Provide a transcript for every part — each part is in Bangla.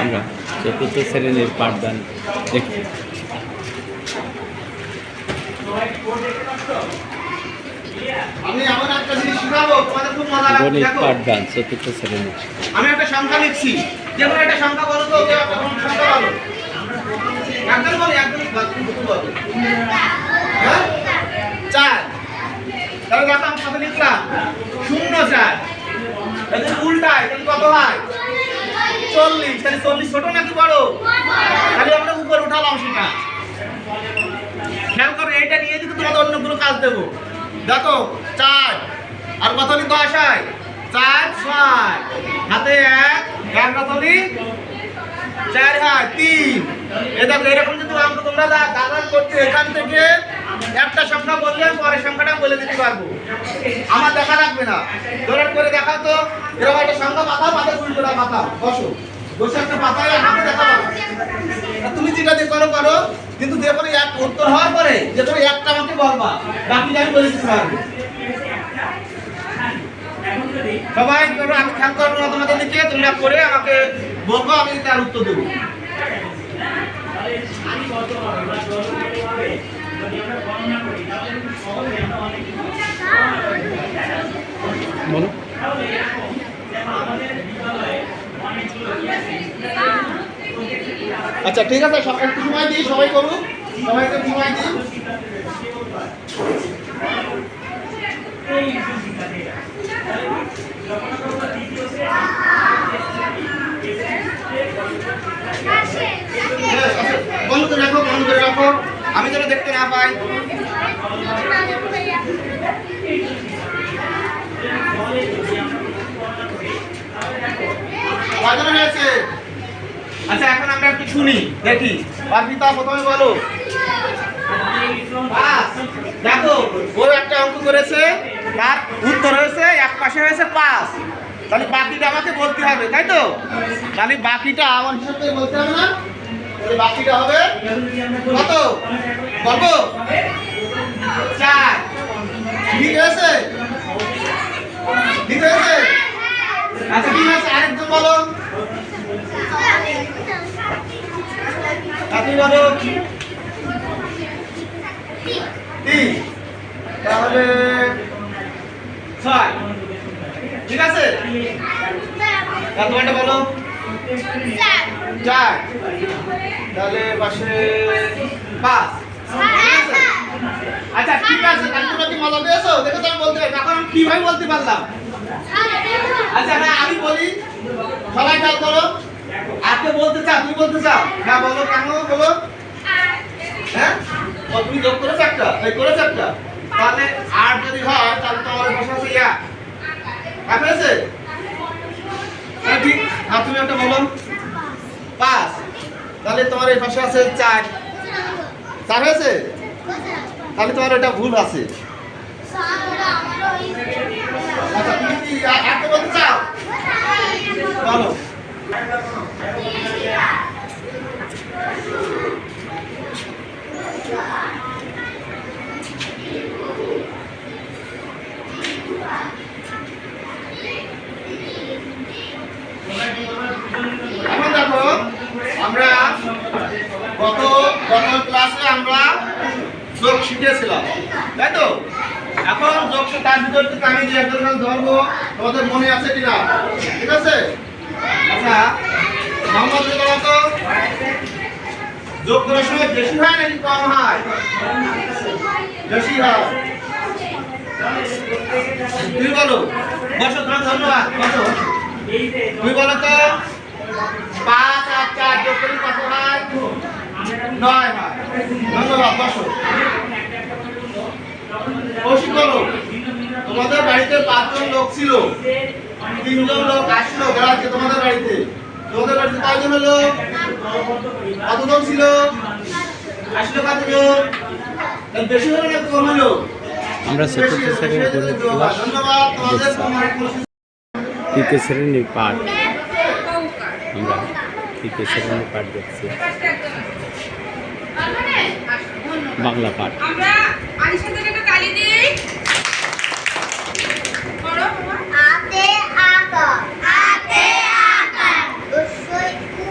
আমরা চতুর্থ শ্রেণির পাঠদান দেখছি আমি এমন একটা জিনিস শিখাবো তোমাদের মজা লাগবে গণিত দেখো। পাঠদান চতুর্থ শ্রেণির। আমি একটা সংখ্যা লিখছি। যে কোনো একটা সংখ্যা বলো তো কেউ একটা সংখ্যা বলো। একজন বলো একজন দুটো বলো। হ্যাঁ? চার। তাহলে দেখো আমি কত লিখলাম। শূন্য চার। উল্টায় কত হয়? চল্লিশ, তাহলে চল্লিশ ছোট নাকি বড়? তাহলে আমরা উপরে উঠালাম সেটা। খেয়াল করো, এইটা নিয়ে দিকে তোমাদের অন্য কোনো কাজ দেবো। দেখো, চার, আর কত হলি দশ হয় চার, ছয়। হাতে এক এক কত চার হয় তিন। এ দেখো, এরকম যদি অঙ্ক তোমরা দা- দাদান করতে এখান থেকে একটা সংখ্যা বললে পরের সংখ্যাটা বলে দিতে পারব। আমার দেখা লাগবে না। দৌড় করে দেখাও তো, এরকম একটা সংখ্যা পাতাও পাতা উল্টোটা পাতাও বসো। বসে একটা পাতায় আর তুমি যেটা দিয়ে করো করো। কিন্তু যে এক উত্তর হওয়ার পরে যে তুমি একটা আমাকে বলবা। বাকিটা আমি বলে দিতে পারব। সবাই করো আমি খেয়াল করব না তোমাদের দিকে তোমরা করে আমাকে বলব, আমি তার উত্তর দেবো। বলো আচ্ছা ঠিক আছে সব একটু সময় দিই সবাই করুক সবাইকে সময় দিই হ্যাঁ, বন্ধ করে রাখো বন্ধ করে রাখো আমি যেন দেখতে না পাই। আচ্ছা এখন আমরা একটু শুনি, দেখি। অর্পিতা, প্রথমে বলো। দেখো ও একটা অঙ্ক করেছে, তার উত্তর হয়েছে, এক পাশে হয়েছে পাঁচ। তাহলে বাকিটা আমাকে বলতে হবে, তাই তো? তাহলে বাকিটা আমার হিসাব বলতে হবে না? তাহলে বাকিটা হবে কত? বলব চার। ঠিক আছে ঠিক আছে আচ্ছা ঠিক আছে আরেকজন বলো। আপনি বলো। তিন তাহলে ছয়। ঠিক আছে? তোমারটা বলো? চার। তাহলে পাশে পাঁচ? আচ্ছা ঠিক আছে তাহলে কি মজা পেয়েছ? দেখো আমি বলতে পারি এখন আমি কীভাবে বলতে পারলাম? আচ্ছা না আমি বলি সবাই খেয়াল করো। আজকে বলতে চাও তুমি বলতে চাও? হ্যাঁ বলো কেন বলো। হ্যাঁ? তুমি যোগ করেছ একটা? এই করেছ একটা? তাহলে আট যদি হয় তাহলে তোমার বসে আছে ইয়া। হ্যাঁ, ঠিক। আর তুমি একটা বলো। তাহলে তোমার এই পাশে আছে চার। চার হয়েছে? তাহলে তোমার এটা ভুল আছে। আচ্ছা তুমি কি বলতে চাও? বলো এখন দেখো আমরা গত গত ক্লাসে আমরা যোগ শিখেছিলাম, তাই তো? এখন যোগ তার ভিতর থেকে আমি যে একজন ধরবো, তোমাদের মনে আছে কিনা? ঠিক আছে? আচ্ছা মোহাম্মদ তো। যোগ করার সময় বেশি হয় নাকি কম হয়? বেশি হয়। তুমি বলো। বসো, তোমার ধন্যবাদ। বসো। তুমি বলো তো। পাঁচ আর চার, যোগ করি কত হয়? নয় ধন্যবাদ বসো। কৌশিক বলো তোমাদের বাড়িতে পাঁচজন লোক ছিল। তিনজন লোক আসলো বেড়াতে তোমাদের বাড়িতে। তোমাদের বাড়িতে কয়জন হলো কতজন ছিল? আসলো কতজন? বেশি হলো না কম হলো। আমরা চতুর্থ শ্রেণির তৃতীয় শ্রেণির পাঠ। আমরা তৃতীয় শ্রেণির পাঠ দেখছি। বাংলা পাঠ। আমরা আরিশা থেকে একটা তালি দিই করো বাবা। আতে আকা আতে আকা উসই কু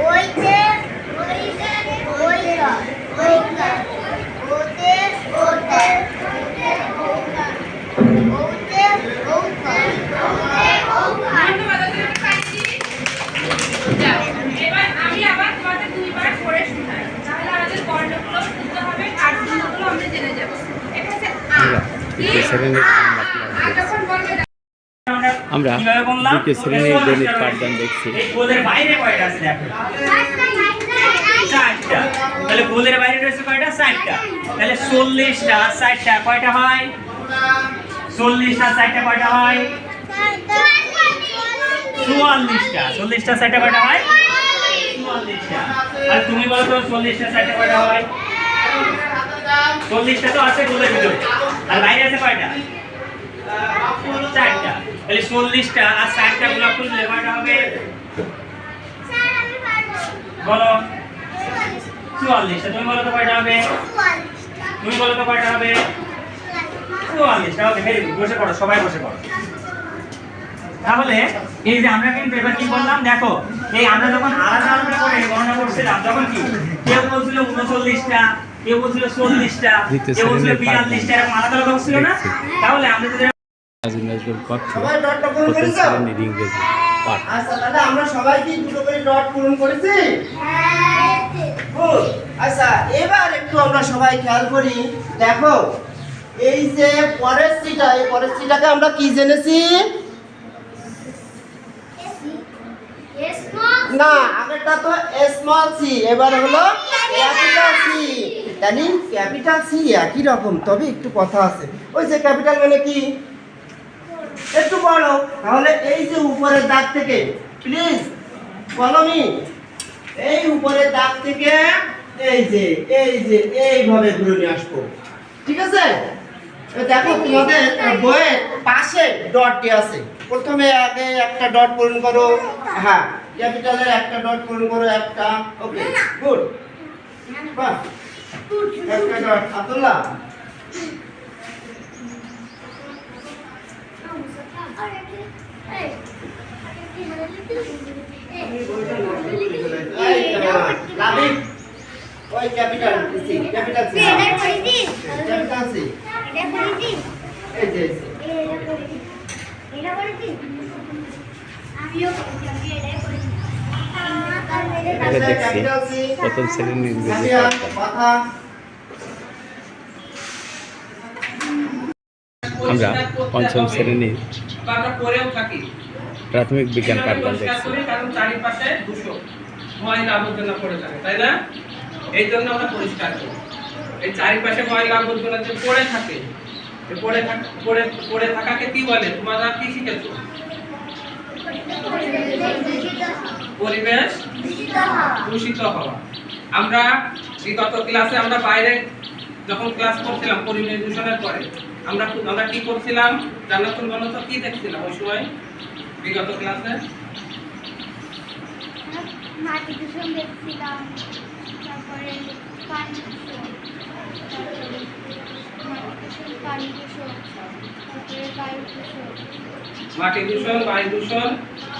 ওইতে ওইতে ওইটা ওইটা ওতে ওতে ওতে ওটা ওতে ওটা ওতে ওটা বন্ধু বান্ধবদের একটা তালি দিই। যাও। এবার আমি আবার তোমাদের দুইবার পড়ে শোনাই তাহলে আমাদের বর্ণগুলো শুদ্ধ হবে আর চিহ্নগুলো আমরা জেনে যাব এটা হচ্ছে আ আমরা তৃতীয় আমরা দ্বিতীয় শ্রেণির গণিত পাঠদান দেখছি। গোলের বাইরে রয়েছে কয়টা? চারটা। তাহলে চল্লিশটা চারটা কয়টা হয়? চল্লিশটা চারটা কয়টা হয়? চুয়াল্লিশটা। চল্লিশটা চারটা কয়টা হয়? তুমি বলো তো, চল্লিশটা চারটা কয়টা হয়? চল্লিশটা তো আছে গোলের ভিতরে। বসে পড়ো, সবাই বসে পড়ো। তাহলে এই যে আমরা কিন্তু এবার কি বললাম দেখো, এই আমরা যখন আলাদা আলাদা করে গণনা করছিলাম, তখন কি? কেউ বলছিল উনচল্লিশটা কেউ বলছিল চল্লিশটা কেউ বলছিল বিয়াল্লিশটা এরকম আলাদা আলাদা করছিল না? তাহলে আমরা যদি আচ্ছা তাহলে আমরা সবাই কি দুটো করে ডট পূরণ করেছি? আচ্ছা এবার একটু আমরা সবাই খেয়াল করি। দেখো এই যে পরের সিটা এই পরের সিটাকে আমরা কি জেনেছি? না আগেরটা তো স্মল সি এবার হলো ক্যাপিটাল সি জানি ক্যাপিটাল সি একই রকম, তবে একটু কথা আছে। ওই যে ক্যাপিটাল মানে কি? একটু বড় তাহলে এই যে উপরের দাগ থেকে প্লিজ ফলো মি এই উপরের দাগ থেকে এই যে এই যে, এইভাবে ঘুরে নিয়ে আসব। ঠিক আছে? দেখো তোমাদের বইয়ের পাশে ডট দিয়ে আছে। প্রথমে আগে একটা ডট পূরণ করো। হ্যাঁ ক্যাপিটালের একটা ডট পূরণ করো, একটা। ওকে গুড বাহ। একটা ডট আব্দুল্লাহ এই তোমার capital C capital C capital C এই যে এই যে। আমিও করেছি আমি করেছি এটা দেখছি, প্রথম শ্রেণির আমরা পঞ্চম শ্রেণির প্রাথমিক বিজ্ঞান পাঠদান দেখছি। ময়লা আবর্জনা পড়ে থাকে তাই না এই জন্য আমরা পরিষ্কার করি এই চারিপাশে ময়লা আবর্জনা যে পড়ে থাকে পড়ে থাক পড়ে পড়ে থাকাকে কি বলে তোমরা কি শিখেছো পরিবেশ দূষিত হওয়া। আমরা বিগত ক্লাসে আমরা বাইরে যখন ক্লাস করছিলাম পরিবেশ দূষণের পরে, আমরা আমরা কি করছিলাম? জান্নাতুল বলো তো কি দেখছিলাম ওই সময়? বিগত ক্লাসে মাটি দূষণ দেখছিলাম, তারপরে পানি দূষণ মাটি দূষণ বায়ু দূষণ।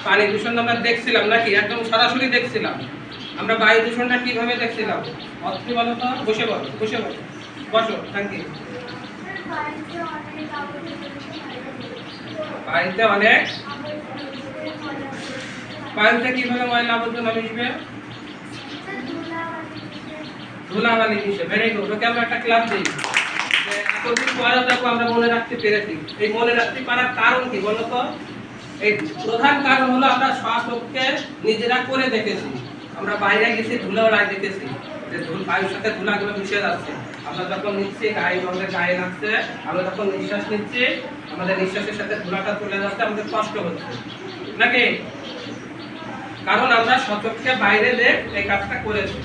পানি দূষণ আমরা দেখছিলাম নাকি? একদম সরাসরি দেখছিলাম। আমরা বায়ু দূষণটা কীভাবে দেখছিলাম? অথি বলো তো? বসে বলো বসে বলো। বসো থ্যাংক ইউ বাড়িতে অনেক? বাড়িতে কীভাবে ময়লা আবর্জনা মিশবে? ধুলাবালি মিশে ভেরি গুড ওকে আমরা একটা ক্লাস দিই। পেরেছি। এই মনে রাখতে পারার কারণ কি বলো তো এই প্রধান কারণ আমরা নিজেরা করে দেখেছি। আমরা বাইরে গেছি, ধুলো গায়ে আমরা নিঃশ্বাস নিচ্ছি, আমাদের নিঃশ্বাসের সাথে ধুলাটা আমাদের কষ্ট হচ্ছে। নাকি? কারণ আমরা সচক্ষে বাইরে দেখ, এই কাজটা করেছি।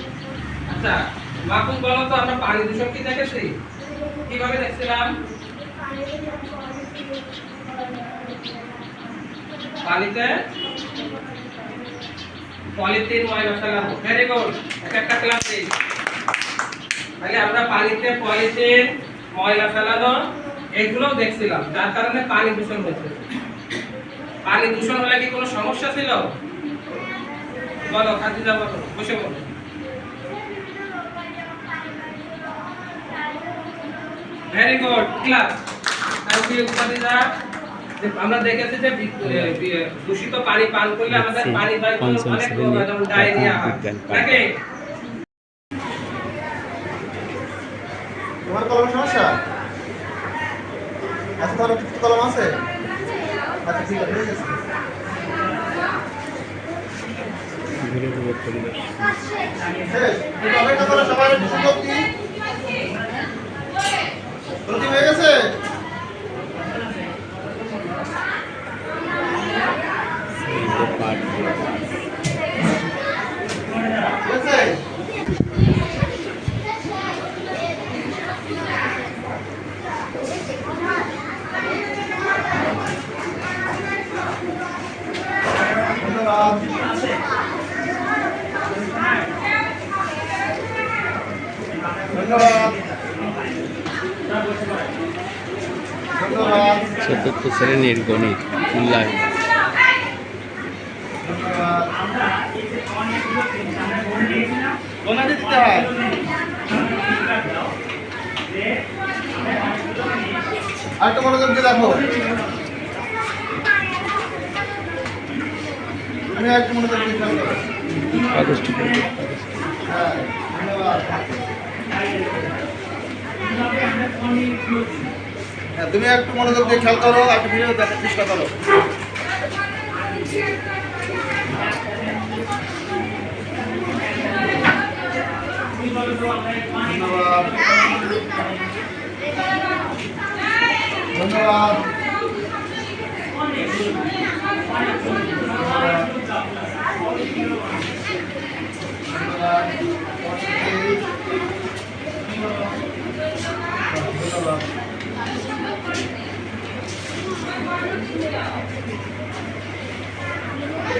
আচ্ছা মাকুম বলো তো আমরা পানি দূষণ কি দেখেছি? কীভাবে দেখছিলাম? পানিতে পলিথিন ময়লা ফেলানো ভেরি গুড এক একটা ক্লাস তাহলে আমরা পানিতে পলিথিন ময়লা ফেলানো এগুলোও দেখছিলাম। যার কারণে পানি দূষণ হয়েছে। পানি দূষণ হলে কি কোনো সমস্যা ছিল? বলো, খাদিজা, বলো, বসে বলো। ভেরি গুড ক্লাস আমরা দেখেছি যে দূষিত পানি পান করলে আমাদের পানি বায়ু অনেক রোগ যেমন ডায়রিয়া হয়। নাকি তোমার কলম সমস্যা? আচ্ছা তাহলে কিছু কলম আছে? আচ্ছা ঠিক আছে সবাই সুযোগ হয়ে গেছে? ধন্যবাদ ধন্যবাদ ধন্যবাদ চতুর্থ শ্রেণির গণিত মূল্যায়ন আর দেখো। কাগজটি হ্যাঁ ধন্যবাদ। তুমি একটু মনোযোগ দিয়ে খেয়াল করো একটা ভিডিও দেখার চেষ্টা করো। ধন্যবাদ। ধন্যবাদ। ধন্যবাদ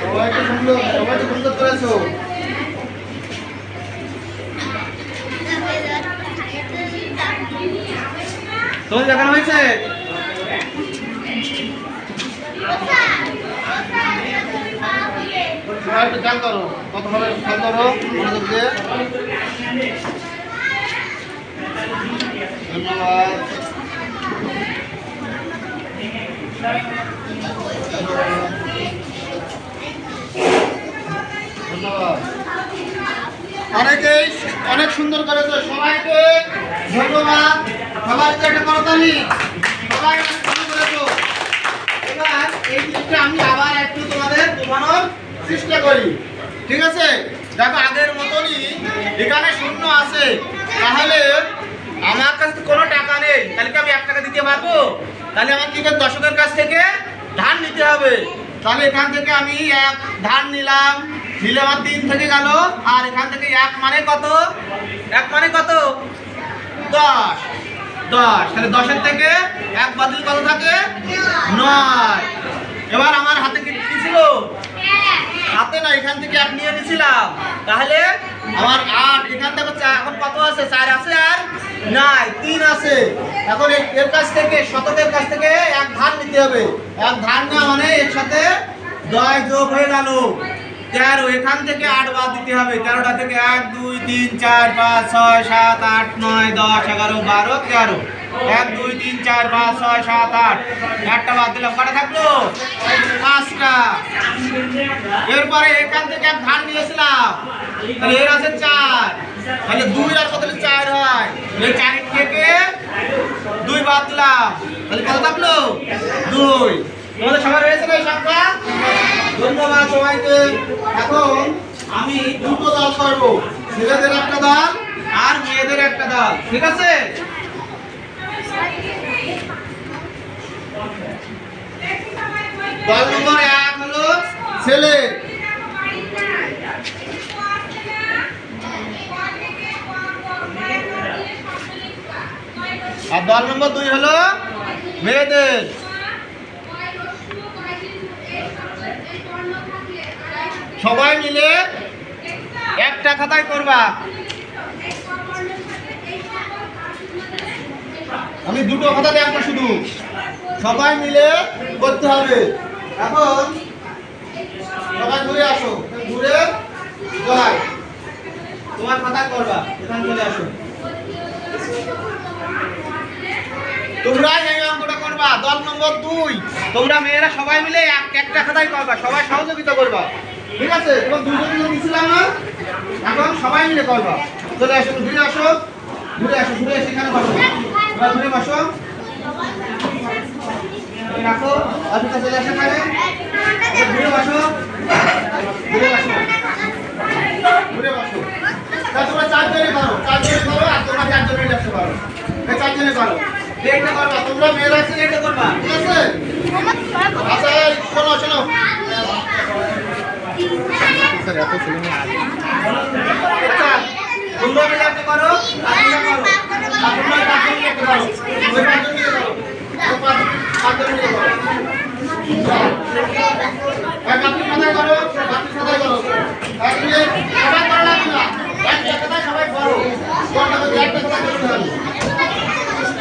সবাইকে সুন্দর সবাইকে সুন্দর করেছ তোমার দেখানো হয়েছে? তোমরা একটু খেয়াল করো। কত ভাবে খেয়াল করো দিয়ে। ধন্যবাদ ধন্যবাদ অনেকেই অনেক সুন্দর করেছে। সবাইকে ধন্যবাদ। সবাইকে একটা করতালি সবাই এবার এই জিনিসটা আমি আবার একটু তোমাদের বোঝানোর চেষ্টা করি। ঠিক আছে? দেখো, আগের মতনই এখানে শূন্য আছে। তাহলে আমার কাছে কোনো টাকা নেই। তাহলে কি আমি এক টাকা দিতে পারব? তাহলে আমার কি দর্শকের কাছ থেকে ধান নিতে হবে? তাহলে এখান থেকে আমি এক ধান নিলাম। নিলে আমার তিন থেকে গেল। আর এখান থেকে এক মানে কত? এক মানে কত? দশ। দশ। তাহলে দশের থেকে এক বাতিল কত থাকে? নয়। এবার আমার হাতে কি ছিল? হাতে না, এখান থেকে এক নিয়ে নিয়েছিলাম তাহলে আমার আট, এখান থেকে এখন কত আছে? চার আছে আর নাই আছে। এখন এর কাছ থেকে, শতকের কাছ থেকে এক ধান নিতে হবে। এক ধান নেওয়া মানে এর সাথে দশ যোগ হয়ে গেল। তেরো, এখান থেকে আট বাদ দিতে হবে। তেরোটা থেকে এক, দুই, তিন, চার, পাঁচ, ছয়, সাত, আট, নয়, দশ, এগারো, বারো, তেরো। এক, দুই, তিন, চার, পাঁচ, ছয়, সাত, আট। একটা বাদ দিলাম। কটা থাকল? পাঁচটা। এরপরে এখান থেকে এক ধান নিয়েছিলাম। এর আছে চার। তাহলে দুই আর কত চার হয়? এই থেকে দুই বাদ দিলাম। তাহলে কত থাকল? দুই। তোমাদের সবার হয়েছে না সংখ্যা? ধন্যবাদ সবাইকে। এখন আমি দুটো দল করব। ছেলেদের একটা দল আর মেয়েদের একটা দল। ঠিক আছে? দল নম্বর এক হলো ছেলে। আর দল নম্বর দুই হলো মেয়েদের। সবাই মিলে একটা খাতায় করবা। আমি দুটো কথা দেখব শুধু। সবাই মিলে করতে হবে। এখন সবাই ঘুরে আসো। ঘুরে তোমার কথা করবা। এখানে চলে আসো। তোমরা এই অঙ্কটা করবা, দল নম্বর দুই, তোমরা মেয়েরা সবাই মিলে এক একটা খাতায় করবা, সবাই সহযোগিতা করবা। ঠিক আছে? এবং দুজন মিলে দিছিলাম না। এখন সবাই মিলে করবা। চলে আসো ঘুরে আসো। ঘুরে আসো ঘুরে এসে এখানে বসো। এবার ঘুরে বসো। রাখো। অফিসে চলে আসো এখানে। ঘুরে বসো। ঘুরে বসো ঘুরে বসো তা তোমরা চারজনে করো চারজনে করো আর তোমরা চারজনে আসতে পারো এই চারজনে করো এইটা করবা তোমরা মেয়েরা এইটা করবা? ঠিক আছে? আচ্ছা মেয়ে আচ্ছা করো একটা সবাই সবাই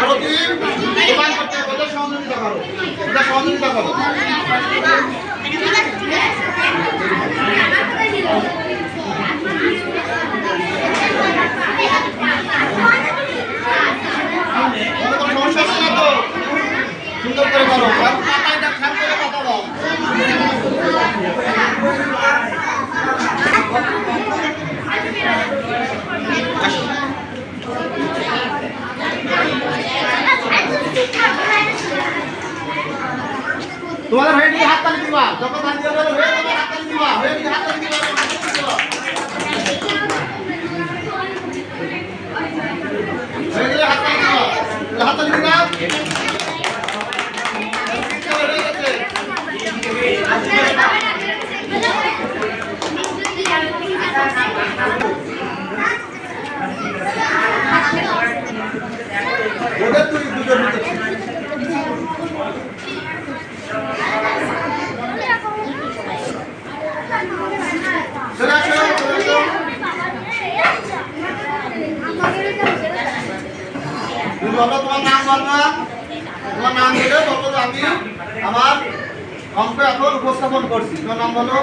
প্রতিদিন দোকান করতে হবে ওটা সহযোগিতা করো ওটা সহযোগিতা করো কোনো সমস্যা হচ্ছে না তো সুন্দর করে করো আর পাতায় না খান করে কথা দাও তোমাদের হয়ে গিয়ে হাত তালি দিবা যখন হাত দিয়ে বলো হয়ে যাবে হাত তালি দিবা হয়ে গিয়ে হাত তালি দিবা হাত তালি দিবা। হয়ে গেলে হাত তালি দিবা হাত তালি দিবা হয়ে গেছে। ওদের তুই দুজন নিতে চলে আসো চলে আসো তুমি বলো তোমার নাম বলবা তোমার নাম বলে বলব যে আমি আমার অঙ্ক এখন উপস্থাপন করছি তোমার নাম বলো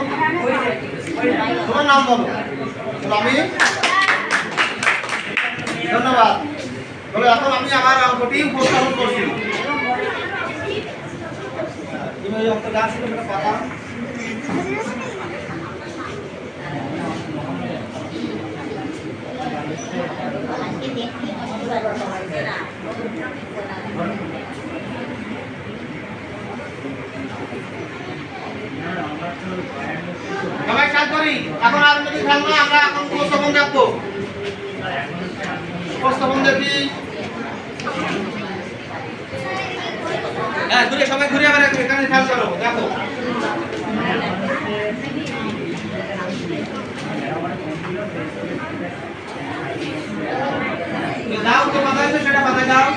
তোমার নাম বলো বলো, আমি ধন্যবাদ। বলো, এখন আমি আমার অঙ্কটি উপস্থাপন করছি। সবাই কাজ করি। এখন আর যদি খেলব আমরা এখন উপস্থাপন দেখব উপস্থাপন দেখি হ্যাঁ ঘুরে সবাই ঘুরে আবার এখানে খেয়াল করো দেখো দাও তো মাথায় আছে সেটা মাথায় দাও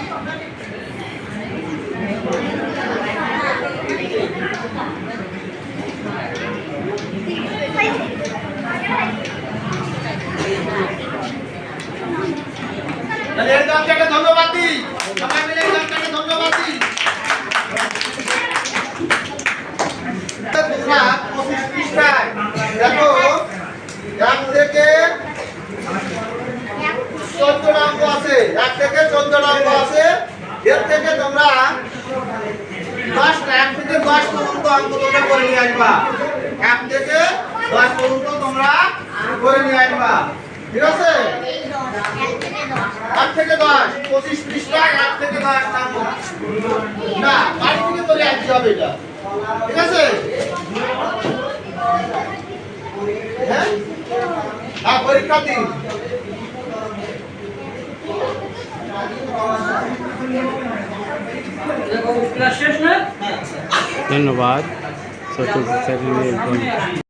তাহলে এর দামকে একটা ধন্যবাদ দিই সবাই মিলে এই দামটাকে ধন্যবাদ দিই তোমরা পঁচিশ পৃষ্ঠায় দেখো এক থেকে চোদ্দ অঙ্ক আছে এক থেকে চোদ্দ অঙ্ক আছে এর থেকে তোমরা দশটা এক থেকে দশ পর্যন্ত অঙ্ক তোমরা করে নিয়ে আসবা। এক থেকে দশ পর্যন্ত তোমরা করে নিয়ে আসবা। ঠিক আছে? এক থেকে দশ পঁচিশ পৃষ্ঠা এক থেকে দশ না বাড়ি থেকে চলে আসতে হবে এটা। ঠিক আছে? হ্যাঁ? হ্যাঁ পরীক্ষা দিন। ক্লাস শেষ না? ধন্যবাদ চতুর্থ শ্রেণির একজন